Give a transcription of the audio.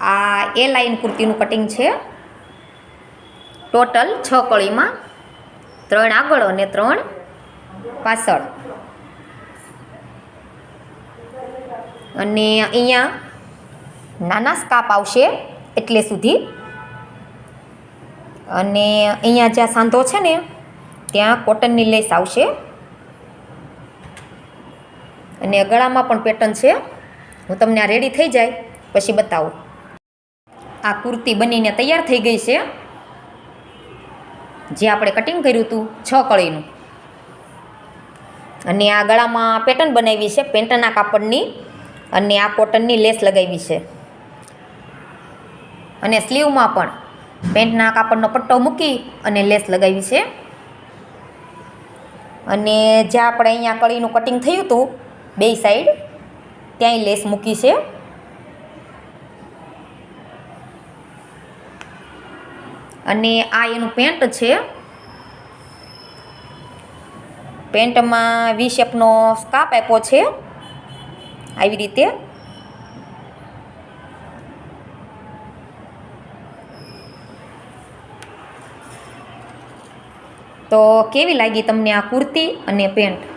આ એ લાઈન કુર્તીનું કટિંગ છે. ટોટલ છ કળીમાં ત્રણ આગળ અને ત્રણ પાછળ. અને અહીંયા નાના સ્કાપ આવશે એટલે સુધી. અને અહીંયા જ્યાં સાંધો છે ને, ત્યાં કોટનની લેસ આવશે. અને ગળામાં પણ પેટર્ન છે. હું તમને આ રેડી થઈ જાય, પછી બતાવું. આ કુર્તી બનીને તૈયાર થઈ ગઈ છે. જે આપણે કટિંગ કર્યું હતું છ કળીનું. અને આ ગળામાં પેટર્ન બનાવી છે, પેન્ટના કાપડની. અને આ કોટનની લેસ લગાવી છે. અને સ્લીવમાં પણ પેન્ટના કાપડનો પટ્ટો મૂકી અને લેસ લગાવી છે. અને જ્યાં આપણે અહીંયા કળીનું કટિંગ થયું હતું, બે સાઈડ ત્યાંય લેસ મૂકી છે. અને આ એનું પેન્ટ છે. પેન્ટમાં વી શેપનો સ્કાપ આપ્યો છે. આવી રીતે. તો કેવી લાગી તમને આ કુર્તી અને પેન્ટ?